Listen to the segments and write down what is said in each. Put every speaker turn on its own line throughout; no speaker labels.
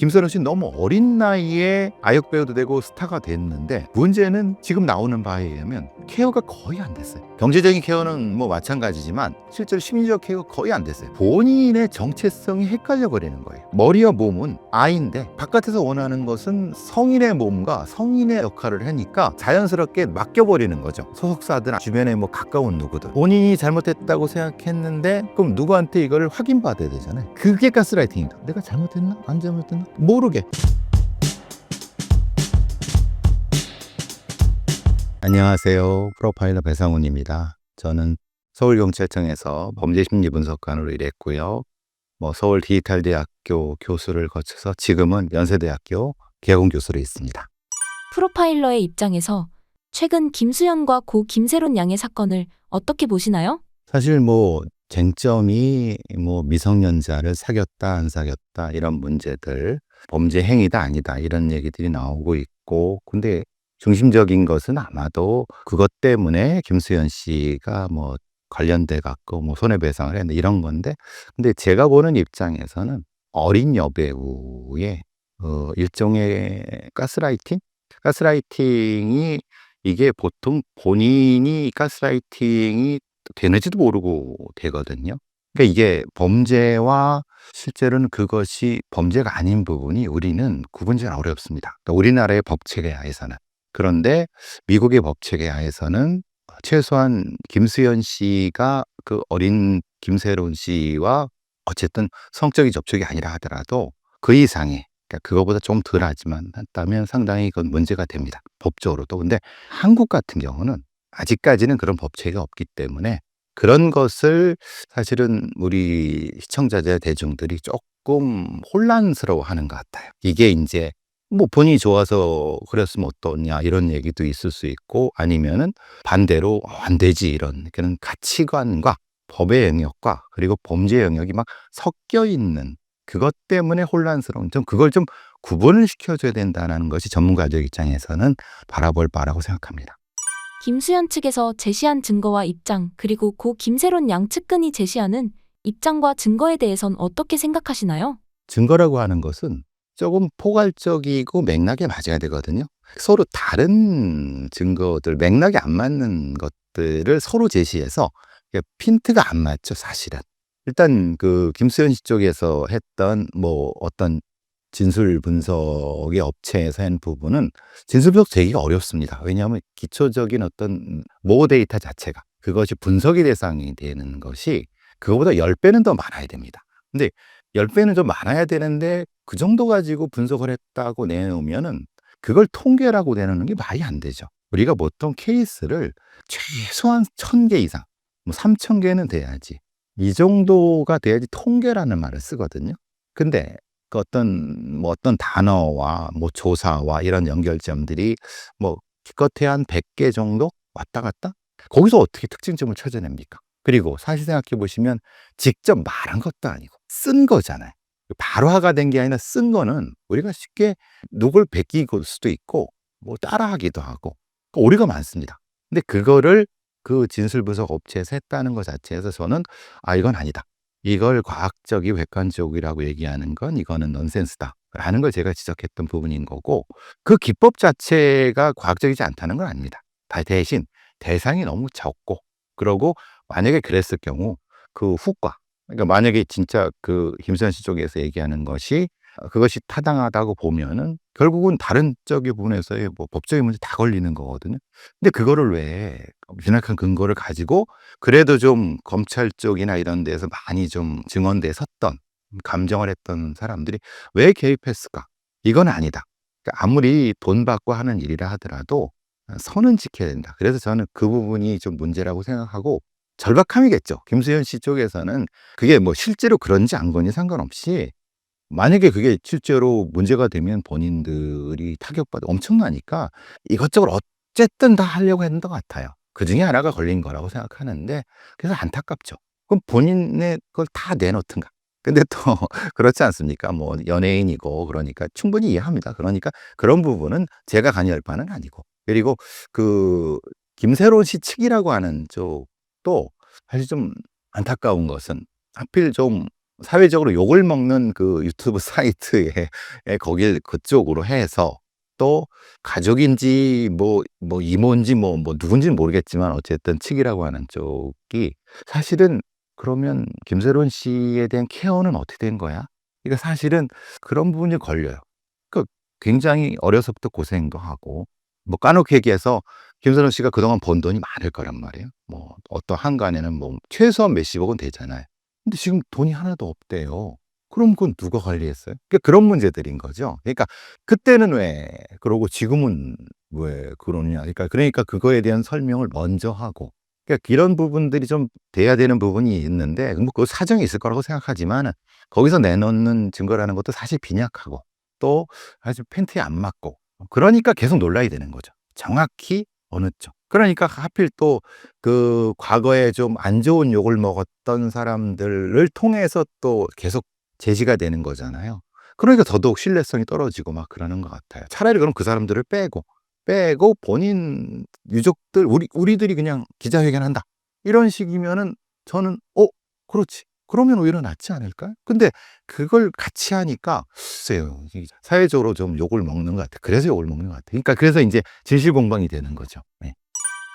김선호 씨 너무 어린 나이에 아역 배우도 되고 스타가 됐는데 문제는 지금 나오는 바에 의하면 케어가 거의 안 됐어요. 경제적인 케어는 뭐 마찬가지지만 실제로 심리적 케어가 거의 안 됐어요. 본인의 정체성이 헷갈려 버리는 거예요. 머리와 몸은 아이인데 바깥에서 원하는 것은 성인의 몸과 성인의 역할을 하니까 자연스럽게 맡겨 버리는 거죠. 소속사든 주변에 뭐 가까운 누구든 본인이 잘못했다고 생각했는데 그럼 누구한테 이걸 확인받아야 되잖아요. 그게 가스라이팅이다. 내가 잘못했나? 안 잘못했나? 모르게. 안녕하세요. 프로파일러 배상훈입니다. 저는 서울경찰청에서 범죄심리분석관으로 일했고요. 뭐 서울 디지털대학교 교수를 거쳐서 지금은 연세대학교 개공교수로 있습니다.
프로파일러의 입장에서 최근 김수현과 고 김세론 양의 사건을 어떻게 보시나요?
사실 뭐 쟁점이 뭐 미성년자를 사귀었다 안 사귀었다 이런 문제들 범죄 행위다 아니다 이런 얘기들이 나오고 있고 근데 중심적인 것은 아마도 그것 때문에 김수현 씨가 뭐 관련돼 갖고 뭐 손해배상을 했는데 이런 건데 근데 제가 보는 입장에서는 어린 여배우의 어 일종의 가스라이팅 가스라이팅이 이게 보통 본인이 가스라이팅이 되는지도 모르고 되거든요. 그러니까 이게 범죄와 실제로는 그것이 범죄가 아닌 부분이 우리는 구분이 잘 어렵습니다. 그러니까 우리나라의 법 체계 하에서는. 그런데 미국의 법 체계 하에서는 최소한 김수현 씨가 그 어린 김세론 씨와 어쨌든 성적인 접촉이 아니라 하더라도 그 이상의 그러니까 그거보다 좀 덜하지만 했다면 상당히 그건 문제가 됩니다. 법적으로도. 근데 한국 같은 경우는 아직까지는 그런 법체가 없기 때문에 그런 것을 사실은 우리 시청자자 대중들이 조금 혼란스러워하는 것 같아요. 이게 이제 뭐 본인이 좋아서 그랬으면 어떠냐 이런 얘기도 있을 수 있고 아니면은 반대로 어, 안 되지 이런 그런 가치관과 법의 영역과 그리고 범죄 영역이 막 섞여 있는 그것 때문에 혼란스러운 좀 그걸 좀 구분을 시켜줘야 된다는 것이 전문가적 입장에서는 바라볼 바라고 생각합니다.
김수현 측에서 제시한 증거와 입장, 그리고 고 김세론 양 측근이 제시하는 입장과 증거에 대해선 어떻게 생각하시나요?
증거라고 하는 것은 조금 포괄적이고 맥락에 맞아야 되거든요. 서로 다른 증거들, 맥락이 안 맞는 것들을 서로 제시해서 핀트가 안 맞죠, 사실은. 일단 그 김수현 씨 쪽에서 했던 뭐 어떤 진술 분석의 업체에서 한 부분은 진술 분석 되기가 어렵습니다. 왜냐하면 기초적인 어떤 모 데이터 자체가 그것이 분석의 대상이 되는 것이 그거보다 10배는 더 많아야 됩니다. 근데 10배는 좀 많아야 되는데 그 정도 가지고 분석을 했다고 내놓으면은 그걸 통계라고 내놓는 게 말이 안 되죠. 우리가 보통 케이스를 최소한 1000개 이상, 뭐 3000개는 돼야지. 이 정도가 돼야지 통계라는 말을 쓰거든요. 근데 그 어떤 뭐 어떤 단어와 뭐 조사와 이런 연결점들이 뭐 기껏해야 한 100개 정도 왔다 갔다? 거기서 어떻게 특징점을 찾아냅니까? 그리고 사실 생각해 보시면 직접 말한 것도 아니고 쓴 거잖아요. 발화가 된 게 아니라 쓴 거는 우리가 쉽게 누굴 베끼고 수도 있고 뭐 따라하기도 하고 그러니까 오류가 많습니다. 근데 그거를 그 진술 분석 업체에서 했다는 것 자체에서 저는 아 이건 아니다. 이걸 과학적이고 객관적이라고 얘기하는 건 이거는 넌센스다. 라는 걸 제가 지적했던 부분인 거고 그 기법 자체가 과학적이지 않다는 건 아닙니다. 다 대신 대상이 너무 적고 그러고 만약에 그랬을 경우 그 후과 그러니까 만약에 진짜 그 김수현 씨 쪽에서 얘기하는 것이 어, 그것이 타당하다고 보면은 결국은 다른 쪽의 부분에서의 뭐 법적인 문제 다 걸리는 거거든요. 근데 그거를 왜 명확한 근거를 가지고 그래도 좀 검찰 쪽이나 이런 데서 많이 좀 증언대에 섰던 감정을 했던 사람들이 왜 개입했을까? 이건 아니다. 그러니까 아무리 돈 받고 하는 일이라 하더라도 선은 지켜야 된다. 그래서 저는 그 부분이 좀 문제라고 생각하고 절박함이겠죠. 김수현 씨 쪽에서는 그게 뭐 실제로 그런지 안 그런지 상관없이 만약에 그게 실제로 문제가 되면 본인들이 타격받아 엄청나니까 이것저것 어쨌든 다 하려고 했는 것 같아요. 그 중에 하나가 걸린 거라고 생각하는데 그래서 안타깝죠. 그럼 본인의 걸다 내놓든가. 근데 또 그렇지 않습니까? 뭐 연예인이고 그러니까 충분히 이해합니다. 그러니까 그런 부분은 제가 관여할 바는 아니고. 그리고 그 김세론 씨 측이라고 하는 쪽 도 사실 좀 안타까운 것은 하필 좀 사회적으로 욕을 먹는 그 유튜브 사이트에 에 거길 그쪽으로 해서 또 가족인지 뭐 뭐 이모인지 뭐 뭐 누군지는 모르겠지만 어쨌든 측이라고 하는 쪽이 사실은 그러면 김세론 씨에 대한 케어는 어떻게 된 거야? 그러니까 사실은 그런 부분이 걸려요. 그 굉장히 어려서부터 고생도 하고 뭐 까놓게 얘기해서 김세론 씨가 그동안 번 돈이 많을 거란 말이에요. 뭐 어떤 한간에는 뭐 최소한 몇십억은 되잖아요. 근데 지금 돈이 하나도 없대요. 그럼 그건 누가 관리했어요? 그러니까 그런 문제들인 거죠. 그러니까 그때는 왜 그러고 지금은 왜 그러느냐. 그러니까 그러니까 그거에 대한 설명을 먼저 하고 그러니까 이런 부분들이 좀 돼야 되는 부분이 있는데 뭐 그 사정이 있을 거라고 생각하지만 거기서 내놓는 증거라는 것도 사실 빈약하고 또 사실 팬트에 안 맞고 그러니까 계속 놀라야 되는 거죠. 정확히 어느 쪽. 그러니까 하필 또 그 과거에 좀 안 좋은 욕을 먹었던 사람들을 통해서 또 계속 제시가 되는 거잖아요. 그러니까 더더욱 신뢰성이 떨어지고 막 그러는 것 같아요. 차라리 그럼 그 사람들을 빼고 빼고 본인 유족들 우리 우리들이 그냥 기자회견한다. 이런 식이면은 저는 어 그렇지. 그러면 오히려 낫지 않을까요? 근데 그걸 같이 하니까 글쎄요. 이 사회적으로 좀 욕을 먹는 것 같아요. 그래서 욕을 먹는 것 같아요. 그러니까 그래서 이제 진실 공방이 되는 거죠. 네.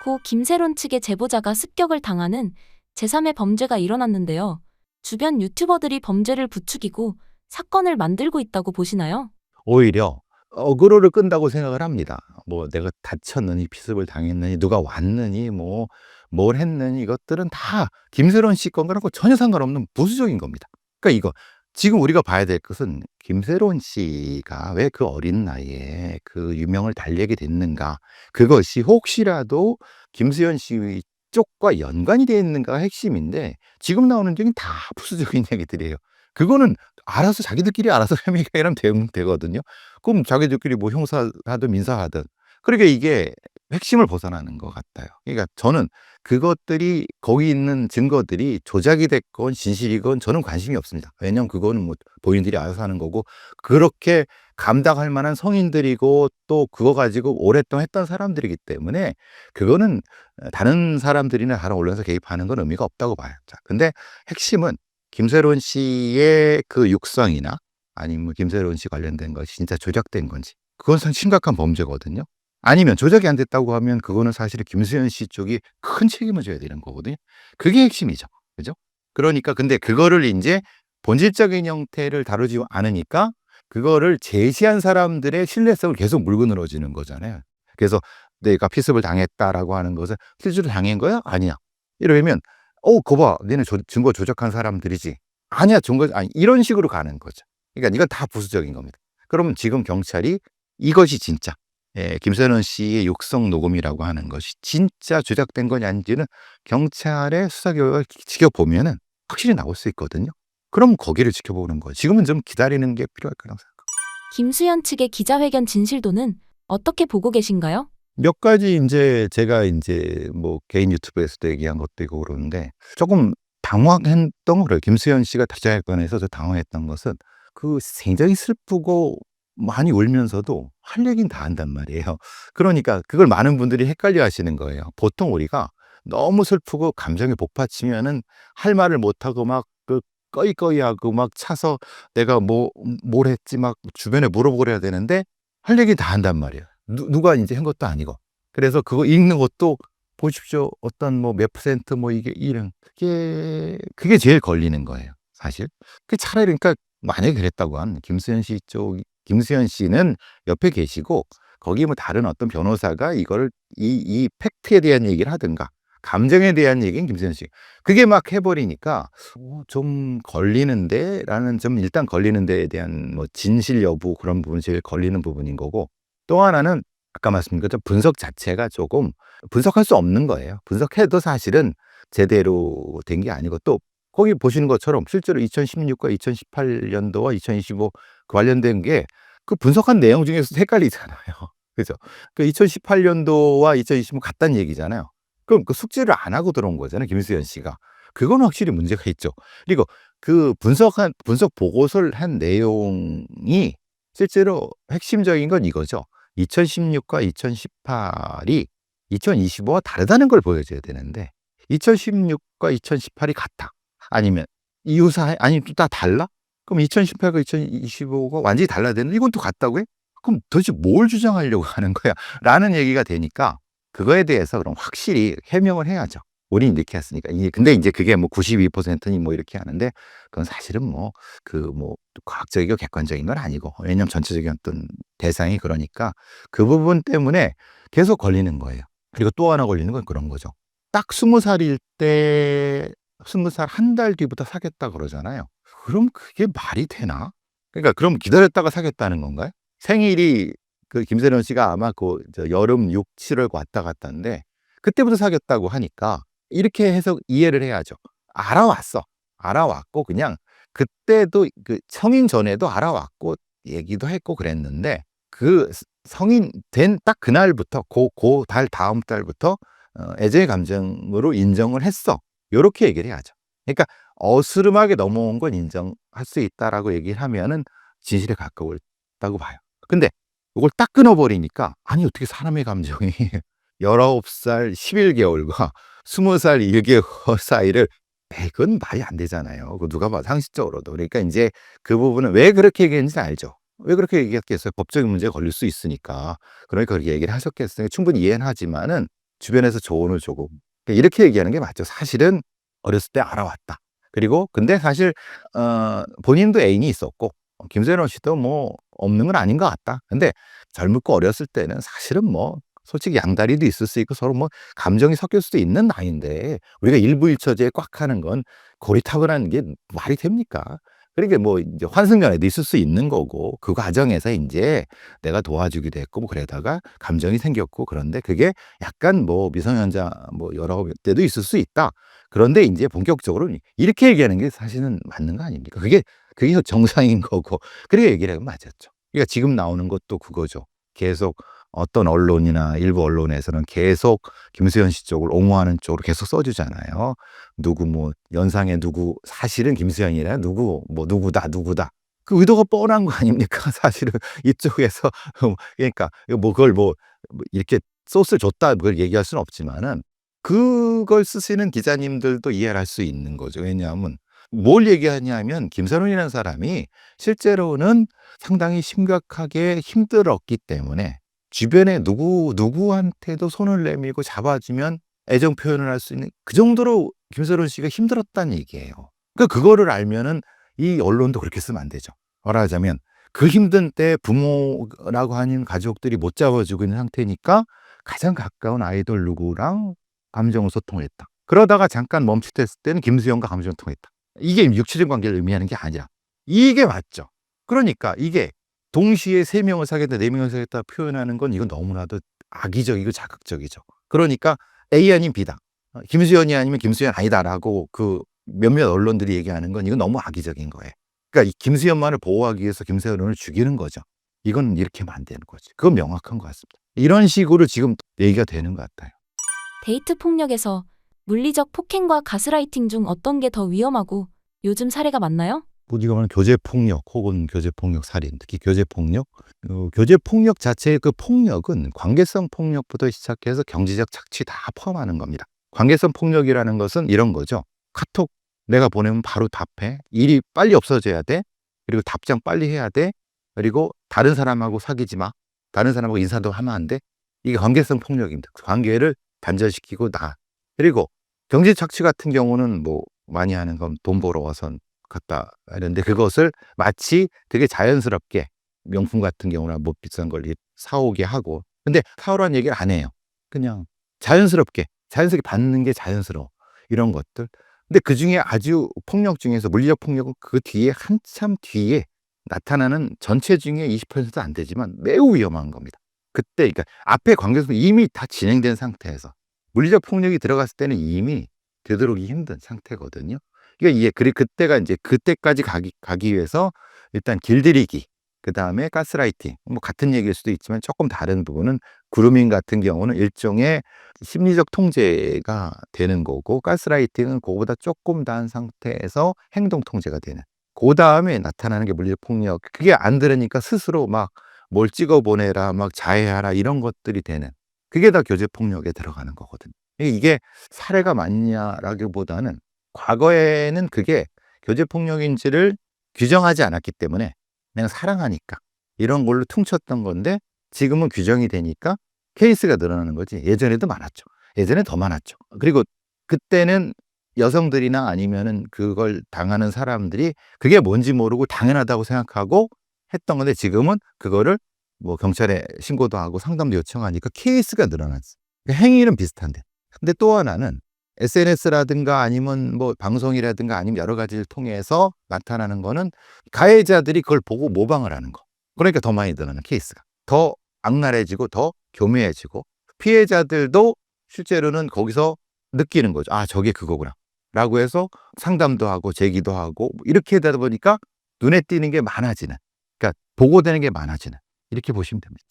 고 김세론 측의 제보자가 습격을 당하는 제3의 범죄가 일어났는데요. 주변 유튜버들이 범죄를 부추기고 사건을 만들고 있다고 보시나요?
오히려 어그로를 끈다고 생각을 합니다. 뭐 내가 다쳤느니 피습을 당했느니 누가 왔느니 뭐 뭘 했느니 이것들은 다 김세론 씨 건가라고 전혀 상관없는 부수적인 겁니다. 그러니까 이거 지금 우리가 봐야 될 것은 김세론 씨가 왜 그 어린 나이에 그 유명을 달리게 됐는가 그것이 혹시라도 김수현 씨 쪽과 연관이 되어 있는가가 핵심인데 지금 나오는 얘기는 다 부수적인 얘기들이에요. 그거는 알아서 자기들끼리 알아서 되- 되거든요. 그럼 자기들끼리 뭐 형사하든 민사하든 그러니까 이게 핵심을 벗어나는 것 같아요. 그러니까 저는 그것들이 거기 있는 증거들이 조작이 됐건 진실이건 저는 관심이 없습니다. 왜냐면 그거는 뭐 본인들이 알아서 하는 거고 그렇게 감당할 만한 성인들이고 또 그거 가지고 오랫동안 했던 사람들이기 때문에 그거는 다른 사람들이나 다른 언론에서 개입하는 건 의미가 없다고 봐요. 자, 근데 핵심은 김세론 씨의 그 육성이나 아니면 김세론 씨 관련된 것이 진짜 조작된 건지 그건 상 심각한 범죄거든요. 아니면 조작이 안 됐다고 하면 그거는 사실 김수현 씨 쪽이 큰 책임을 져야 되는 거거든요. 그게 핵심이죠. 그죠? 그러니까 근데 그거를 이제 본질적인 형태를 다루지 않으니까 그거를 제시한 사람들의 신뢰성을 계속 물고 늘어지는 거잖아요. 그래서 내가 피습을 당했다라고 하는 것은 실제로 당한 거야? 아니야. 이러면 어, 거 봐. 너네 조- 증거 조작한 사람들이지. 아니야, 증거 아니 이런 식으로 가는 거죠. 그러니까 이건 다 부수적인 겁니다. 그러면 지금 경찰이 이것이 진짜 예, 김선원 씨의 육성 녹음이라고 하는 것이 진짜 조작된 거냐 아닌지는 경찰의 수사 결과를 지켜보면은 확실히 나올 수 있거든요. 그럼 거기를 지켜보는 거예요. 지금은 좀 기다리는 게 필요할 거라고 생각합니다.
김수현 측의 기자회견 진실도는 어떻게 보고 계신가요?
몇 가지 이제 제가 이제 뭐 개인 유튜브에서도 얘기한 것도 있고 그러는데 조금 당황했던 거 그래요. 김수현 씨가 기자회견에서 저 당황했던 것은 그 굉장히 슬프고 많이 울면서도 할 얘기는 다 한단 말이에요. 그러니까 그걸 많은 분들이 헷갈려 하시는 거예요. 보통 우리가 너무 슬프고 감정이 복받치면은 할 말을 못하고 막 그 꺼이꺼이하고 막 차서 내가 뭐 뭘 했지 막 주변에 물어보려야 되는데 할 얘기 다 한단 말이에요. 누, 누가 이제 한 것도 아니고. 그래서 그거 읽는 것도 보십시오. 어떤 뭐 몇 퍼센트 뭐 이게 이런 그게 그게 제일 걸리는 거예요. 사실. 그 차라리 그러니까 만약에 그랬다고 한 김수현 씨 쪽 김수현 씨는 옆에 계시고 거기 뭐 다른 어떤 변호사가 이거를 이, 이 팩트에 대한 얘기를 하든가 감정에 대한 얘기는 김수현 씨. 그게 막 해버리니까 어, 좀 걸리는데 라는 좀 일단 걸리는 데에 대한 뭐 진실 여부 그런 부분이 제일 걸리는 부분인 거고 또 하나는 아까 말씀드린 것처럼 분석 자체가 조금 분석할 수 없는 거예요. 분석해도 사실은 제대로 된 게 아니고 또 거기 보시는 것처럼 실제로 2016과 2018년도와 2025 관련된 게 그 분석한 내용 중에서 헷갈리잖아요. 그죠? 그 2018년도와 2025 같다는 얘기잖아요. 그럼 그 숙제를 안 하고 들어온 거잖아요. 김수현 씨가. 그건 확실히 문제가 있죠. 그리고 그 분석한 분석 보고서를 한 내용이 실제로 핵심적인 건 이거죠. 2016과 2018이 2025와 다르다는 걸 보여줘야 되는데 2016과 2018이 같다. 아니면 이유사 아니 또 다 달라? 그럼 2018과 2025가 완전히 달라야 되는데 이건 또 같다고 해? 그럼 도대체 뭘 주장하려고 하는 거야? 라는 얘기가 되니까 그거에 대해서 그럼 확실히 해명을 해야죠. 우린 이렇게 했으니까. 이- 근데 이제 그게 뭐 92%니 뭐 이렇게 하는데 그건 사실은 뭐 그뭐 과학적이고 객관적인 건 아니고 왜냐면 전체적인 어떤 대상이 그러니까 그 부분 때문에 계속 걸리는 거예요. 그리고 또 하나 걸리는 건 그런 거죠. 딱 스무 살일 때 스무 살 한 달 뒤부터 사겠다 그러잖아요. 그럼 그게 말이 되나? 그러니까 그럼 기다렸다가 사겠다는 건가요? 생일이 그 김세련 씨가 아마 그저 여름 6, 7월 왔다 갔다인데 그때부터 사귀었다고 하니까 이렇게 해서 이해를 해야죠. 알아왔어. 알아왔고 그냥 그때도 그 성인 전에도 알아왔고 얘기도 했고 그랬는데 그 스- 성인 된 딱 그날부터 고고달 다음 달부터 어 애정의 감정으로 인정을 했어. 요렇게 얘기를 해야죠. 그러니까 어스름하게 넘어온 건 인정할 수 있다라고 얘기를 하면은 진실에 가까웠다고 봐요. 근데 이걸 딱 끊어 버리니까 아니 어떻게 사람의 감정이 19살 11개월과 20살 1개월 사이를 에이, 그건 말이 안 되잖아요. 그 누가 봐도 상식적으로도. 그러니까 이제 그 부분은 왜 그렇게 얘기했는지 알죠. 왜 그렇게 얘기했겠어요? 법적인 문제가 걸릴 수 있으니까. 그러니까 그렇게 얘기를 하셨겠어요. 충분히 이해는 하지만은 주변에서 조언을 조금 그러니까 이렇게 얘기하는 게 맞죠. 사실은 어렸을 때 알아왔다. 그리고 근데 사실 어 본인도 애인이 있었고 어 김세론 씨도 뭐 없는 건 아닌 것 같다. 근데 젊고 어렸을 때는 사실은 뭐 솔직히 양다리도 있을 수 있고 서로 뭐 감정이 섞일 수도 있는 나이인데 우리가 일부일처제에 꽉 하는 건 고리타분한 게 말이 됩니까? 그러니까 뭐 이제 환승연애도 있을 수 있는 거고 그 과정에서 인제 내가 도와주기도 했고 뭐 그러다가 감정이 생겼고 그런데 그게 약간 뭐 미성년자 뭐 여러 때도 있을 수 있다. 그런데 인제 본격적으로 이렇게 얘기하는 게 사실은 맞는 거 아닙니까? 그게 그게 정상인 거고 그렇게 얘기를 하면 맞았죠. 그러니까 지금 나오는 것도 그거죠. 계속 어떤 언론이나 일부 언론에서는 계속 김수현 씨 쪽을 옹호하는 쪽으로 계속 써 주잖아요. 누구 뭐 연상의 누구 사실은 김수현이라 누구 뭐 누구다 누구다. 그 의도가 뻔한 거 아닙니까? 사실은 이쪽에서 그러니까 이거 뭐 그걸 뭐뭐 이렇게 소스를 줬다 그걸 얘기할 수는 없지만은 그걸 쓰시는 기자님들도 이해를 할 수 있는 거죠. 왜냐하면 뭘 얘기하냐면 김선훈이라는 사람이 실제로는 상당히 심각하게 힘들었기 때문에 주변에 누구 누구한테도 손을 내밀고 잡아주면 애정 표현을 할 수 있는 그 정도로 김선훈 씨가 힘들었다는 얘기예요. 그 그거를 알면은 이 언론도 그렇게 쓰면 안 되죠. 말하자면 그 힘든 때 부모라고 하는 가족들이 못 잡아주고 있는 상태니까 가장 가까운 아이돌 누구랑 감정을 소통했다. 그러다가 잠깐 멈칫했을 때는 김수영과 감정을 통했다. 이게 육체적 관계를 의미하는 게 아니라 이게 맞죠. 그러니까 이게 동시에 세 명을 사귀었다, 네 명을 사귀었다 표현하는 건 이건 너무나도 악의적이고 자극적이죠. 그러니까 A 아닌 B다. 어, 김수현이 아니면 김수현 아니다라고 그 몇몇 언론들이 얘기하는 건 이건 너무 악의적인 거예요. 그러니까 이 김수현만을 보호하기 위해서 김세현을 죽이는 거죠. 이건 이렇게 하면 안 되는 거지. 그건 명확한 것 같습니다. 이런 식으로 지금 얘기가 되는 것 같아요.
데이트 폭력에서 물리적 폭행과 가스라이팅 중 어떤 게 더 위험하고 요즘 사례가 많나요?
우리가 말하는 교제 폭력 혹은 교제 폭력 살인, 특히 교제 폭력. 어, 교제 폭력 자체의 그 폭력은 관계성 폭력부터 시작해서 경제적 착취 다 포함하는 겁니다. 관계성 폭력이라는 것은 이런 거죠. 카톡 내가 보내면 바로 답해. 일이 빨리 없어져야 돼. 그리고 답장 빨리 해야 돼. 그리고 다른 사람하고 사귀지 마. 다른 사람하고 인사도 하면 안 돼. 이게 관계성 폭력입니다. 관계를 단절시키고 나. 그리고 경제 착취 같은 경우는 뭐 많이 하는 건 돈 벌어 와서 갖다 하는데 그것을 마치 되게 자연스럽게 명품 같은 경우나 뭐 비싼 걸 이- 사오게 하고 근데 사오라는 얘기를 안 해요. 그냥 자연스럽게 자연스럽게 받는 게 자연스러워 이런 것들. 근데 그 중에 아주 폭력 중에서 물리적 폭력은 그 뒤에 한참 뒤에 나타나는 전체 중에 20%도 안 되지만 매우 위험한 겁니다. 그때 그러니까 앞에 관계에서 이미 다 진행된 상태에서 물리적 폭력이 들어갔을 때는 이미 되도록이 힘든 상태거든요. 그러니까 이게 그리 그때가 이제 그때까지 가기 가기 위해서 일단 길들이기, 그 다음에 가스라이팅. 뭐 같은 얘기일 수도 있지만 조금 다른 부분은 그루밍 같은 경우는 일종의 심리적 통제가 되는 거고 가스라이팅은 그거보다 조금 나은 상태에서 행동 통제가 되는. 그 다음에 나타나는 게 물리적 폭력. 그게 안 들으니까 스스로 막 뭘 찍어 보내라, 막 자해하라 이런 것들이 되는. 그게 다 교제 폭력에 들어가는 거거든요. 이게 사례가 많냐라기보다는 과거에는 그게 교제폭력인지를 규정하지 않았기 때문에 내가 사랑하니까 이런 걸로 퉁쳤던 건데 지금은 규정이 되니까 케이스가 늘어나는 거지. 예전에도 많았죠. 예전에 더 많았죠. 그리고 그때는 여성들이나 아니면은 그걸 당하는 사람들이 그게 뭔지 모르고 당연하다고 생각하고 했던 건데 지금은 그거를 뭐 경찰에 신고도 하고 상담도 요청하니까 케이스가 늘어났어. 행위는 비슷한데. 근데 또 하나는 SNS라든가 아니면 뭐 방송이라든가 아니면 여러 가지를 통해서 나타나는 거는 가해자들이 그걸 보고 모방을 하는 거. 그러니까 더 많이 늘어나는 케이스가. 더 악랄해지고 더 교묘해지고 피해자들도 실제로는 거기서 느끼는 거죠. 아, 저게 그거구나. 라고 해서 상담도 하고 제기도 하고 이렇게 되다 보니까 눈에 띄는 게 많아지는. 그러니까 보고되는 게 많아지는. 이렇게 보시면 됩니다.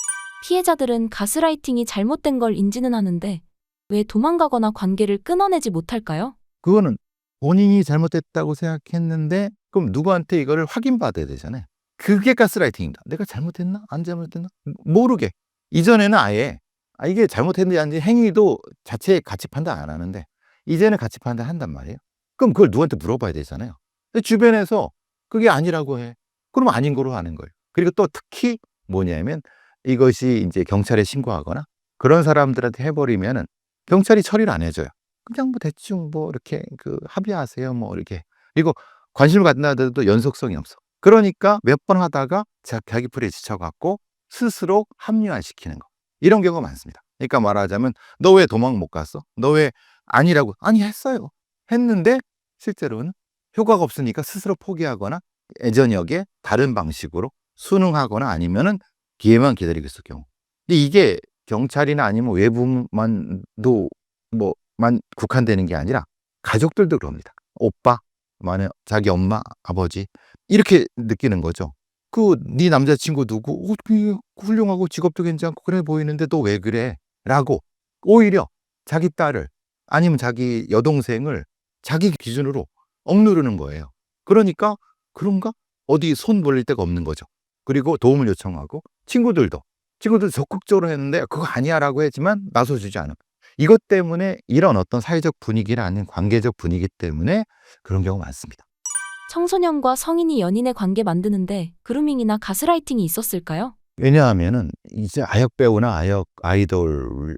피해자들은 가스라이팅이 잘못된 걸 인지는 하는데 왜 도망가거나 관계를 끊어내지 못할까요?
그거는 본인이 잘못했다고 생각했는데 그럼 누구한테 이거를 확인받아야 되잖아요. 그게 가스라이팅입니다. 내가 잘못했나? 안 잘못했나? 모르게. 이전에는 아예 아, 이게 잘못했는지 아닌지 행위도 자체에 가치 판단 안 하는데 이제는 가치 판단 한단 말이에요. 그럼 그걸 누구한테 물어봐야 되잖아요. 주변에서 그게 아니라고 해. 그럼 아닌 거로 하는 거예요. 그리고 또 특히 뭐냐면 이것이 이제 경찰에 신고하거나 그런 사람들한테 해버리면은 경찰이 처리를 안 해줘요. 그냥 뭐 대충 뭐 이렇게 그 합의하세요 뭐 이렇게 그리고 관심을 갖는다도 연속성이 없어. 그러니까 몇 번 하다가 자- 자기 풀에 지쳐갖고 스스로 합리화 시키는 거 이런 경우가 많습니다. 그러니까 말하자면 너 왜 도망 못 갔어? 너 왜 아니라고 아니 했어요. 했는데 실제로는 효과가 없으니까 스스로 포기하거나 예전역에 다른 방식으로 순응하거나 아니면은 기회만 기다리고 있을 경우. 근데 이게 경찰이나 아니면 외부만도 뭐만 국한되는 게 아니라 가족들도 그럽니다. 오빠, 만약 자기 엄마, 아버지 이렇게 느끼는 거죠. 그 네 남자친구 누구? 어, 그 훌륭하고 직업도 괜찮고 그래 보이는데 너 왜 그래? 라고 오히려 자기 딸을 아니면 자기 여동생을 자기 기준으로 억누르는 거예요. 그러니까 그런가? 어디 손 벌릴 데가 없는 거죠. 그리고 도움을 요청하고 친구들도 친구들 적극적으로 했는데 그거 아니야라고 했지만 나서주지 않아. 이것 때문에 이런 어떤 사회적 아니면 관계적 분위기 때문에 그런 경우 많습니다.
청소년과 성인이 연인의 관계 만드는데 그루밍이나 가스라이팅이 있었을까요?
왜냐하면은 이제 아역 배우나 아역 아이돌이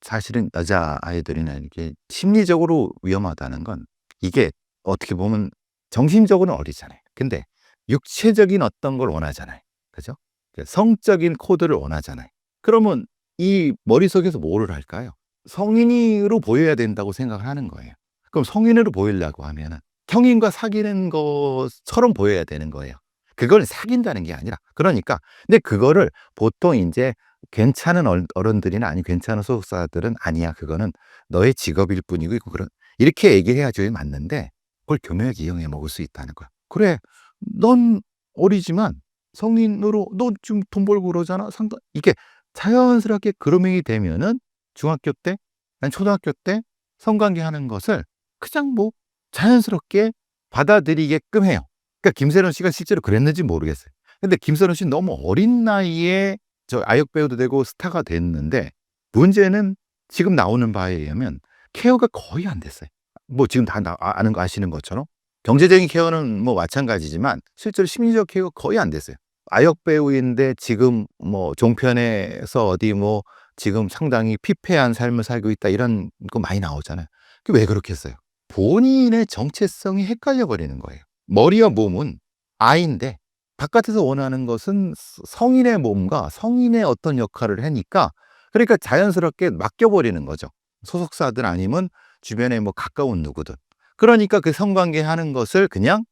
사실은 여자 아이돌이나 이렇게 심리적으로 위험하다는 건 이게 어떻게 보면 정신적으로는 어리잖아요. 근데 육체적인 어떤 걸 원하잖아요. 그죠? 성적인 코드를 원하잖아요. 그러면 이 머릿속에서 뭐를 할까요? 성인으로 보여야 된다고 생각을 하는 거예요. 그럼 성인으로 보이려고 하면은 성인과 사귀는 것처럼 보여야 되는 거예요. 그걸 사귄다는 게 아니라 그러니까 근데 그거를 보통 이제 괜찮은 얼- 어른들이나 아니 괜찮은 소속사들은 아니야 그거는 너의 직업일 뿐이고 이거 그런 이렇게 얘기해야지 맞는데 그걸 교묘하게 이용해 먹을 수 있다는 거야. 그래 넌 어리지만 성인으로 너 지금 돈 벌고 그러잖아 상당 이게 자연스럽게 그루밍이 되면은 중학교 때 아니 초등학교 때 성관계 하는 것을 그냥 뭐 자연스럽게 받아들이게끔 해요. 그러니까 김세론 씨가 실제로 그랬는지 모르겠어요. 근데 김세론 씨는 너무 어린 나이에 저 아역 배우도 되고 스타가 됐는데 문제는 지금 나오는 바에 의하면 케어가 거의 안 됐어요. 뭐 지금 다 나- 아- 아는 거 아시는 것처럼 경제적인 케어는 뭐 마찬가지지만 실제로 심리적 케어가 거의 안 됐어요. 아역 배우인데 지금 뭐 종편에서 어디 뭐 지금 상당히 피폐한 삶을 살고 있다 이런 거 많이 나오잖아요. 그게 왜 그렇겠어요? 본인의 정체성이 헷갈려 버리는 거예요. 머리와 몸은 아인데 바깥에서 원하는 것은 성인의 몸과 성인의 어떤 역할을 하니까 그러니까 자연스럽게 맡겨버리는 거죠. 소속사든 아니면 주변에 뭐 가까운 누구든. 그러니까 그 성관계 하는 것을 그냥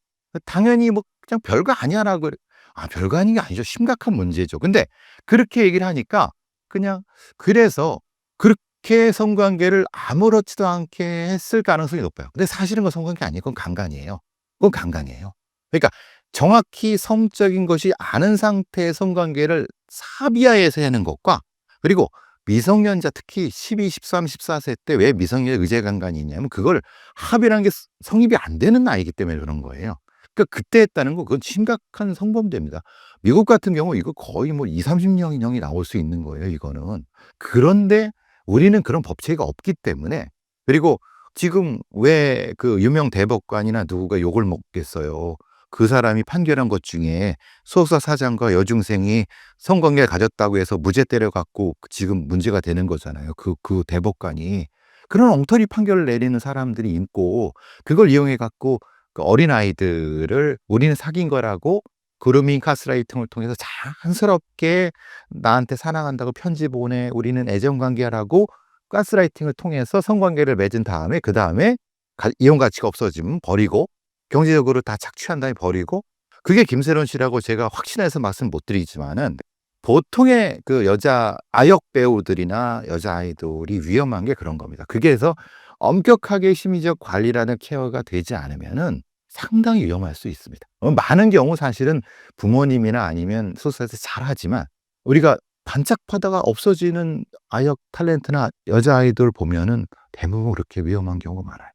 당연히 뭐 그냥 별거 아니야라고. 아, 별거 아닌 게 아니죠. 심각한 문제죠. 근데 그렇게 얘기를 하니까 그냥 그래서 그렇게 성관계를 아무렇지도 않게 했을 가능성이 높아요. 근데 사실은 그 성관계 아니에요. 그건 강간이에요. 그건 강간이에요. 그러니까 정확히 성적인 것이 아는 상태의 성관계를 사비하에서 하는 것과 그리고 미성년자 특히 12, 13, 14세 때 왜 미성년 의제 강간이 있냐면 그걸 합의라는 게 성립이 안 되는 나이기 때문에 그런 거예요. 그러니까 그때 했다는 거 그건 심각한 성범죄입니다. 미국 같은 경우 이거 거의 뭐 2, 30년형이 나올 수 있는 거예요, 이거는. 그런데 우리는 그런 법체가 없기 때문에 그리고 지금 왜 그 유명 대법관이나 누구가 욕을 먹겠어요. 그 사람이 판결한 것 중에 소속사 사장과 여중생이 성관계를 가졌다고 해서 무죄 때려갖고 지금 문제가 되는 거잖아요. 그, 그 대법관이. 그런 엉터리 판결을 내리는 사람들이 있고 그걸 이용해갖고 그 어린 아이들을 우리는 사귄 거라고 그루밍 가스라이팅을 통해서 자연스럽게 나한테 사랑한다고 편지 보내 우리는 애정관계라고 가스라이팅을 통해서 성관계를 맺은 다음에 그 다음에 이용 가치가 없어지면 버리고 경제적으로 다 착취한 다음에 버리고 그게 김세론 씨라고 제가 확신해서 말씀 못 드리지만은 보통의 그 여자 아역 배우들이나 여자 아이돌이 위험한 게 그런 겁니다. 그게 해서 엄격하게 심리적 관리라는 케어가 되지 않으면은 상당히 위험할 수 있습니다. 어, 많은 경우 사실은 부모님이나 아니면 소속사에서 잘하지만 우리가 반짝하다가 없어지는 아역 탤런트나 여자 아이돌 보면은 대부분 그렇게 위험한 경우가 많아요.